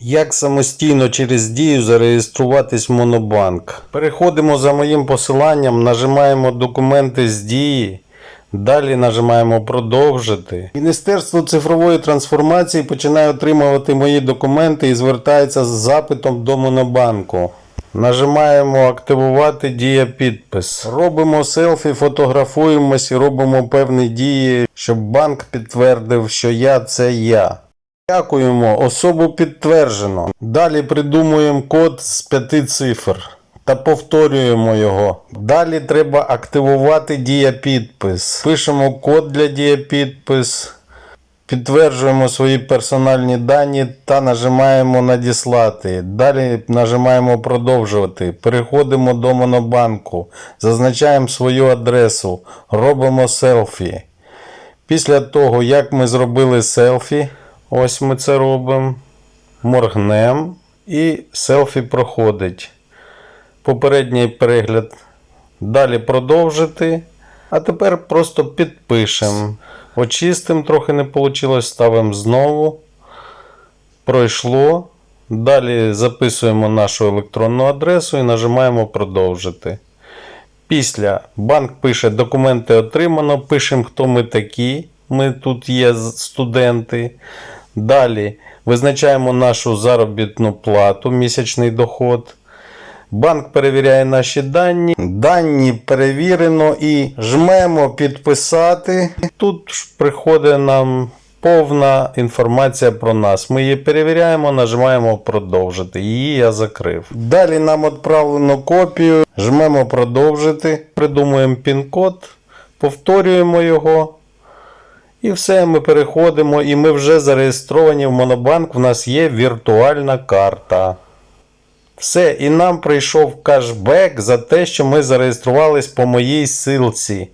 Як самостійно через дію зареєструватись в Монобанк? Переходимо за моїм посиланням, нажимаємо документи з дії. Далі нажимаємо продовжити. Міністерство цифрової трансформації починає отримувати мої документи і звертається з запитом до Монобанку. Нажимаємо активувати дія підпис. Робимо селфі, фотографуємось і робимо певні дії, щоб банк підтвердив, що я це я. Дякуємо, особу підтверджено. Далі придумуємо код з п'яти цифр та повторюємо його. Далі треба активувати дія підпис. Пишемо код для діяпідпис, підтверджуємо свої персональні дані та нажимаємо надіслати. Далі нажимаємо продовжувати. Переходимо до Монобанку, зазначаємо свою адресу, робимо селфі. Після того, як ми зробили селфі, ось ми це робимо, моргнем і селфі проходить. Попередній перегляд. Далі продовжити. А тепер просто підпишемо. Очистимо, трохи не вийшло, ставимо знову. Пройшло. Далі записуємо нашу електронну адресу і нажимаємо продовжити. Після банк пише документи отримано, пишемо, хто ми такі. Ми тут є студенти. Далі визначаємо нашу заробітну плату, місячний доход. Банк перевіряє наші дані. Дані перевірено і жмемо підписати. Тут приходить нам повна інформація про нас. Ми її перевіряємо, нажимаємо продовжити. Її я закрив. Далі нам відправлено копію. Жмемо продовжити. Придумуємо пін-код, повторюємо його. І все, ми переходимо, і ми вже зареєстровані в Монобанк. В нас є віртуальна карта. Все, і нам прийшов кешбек за те, що ми зареєструвались по моїй силці.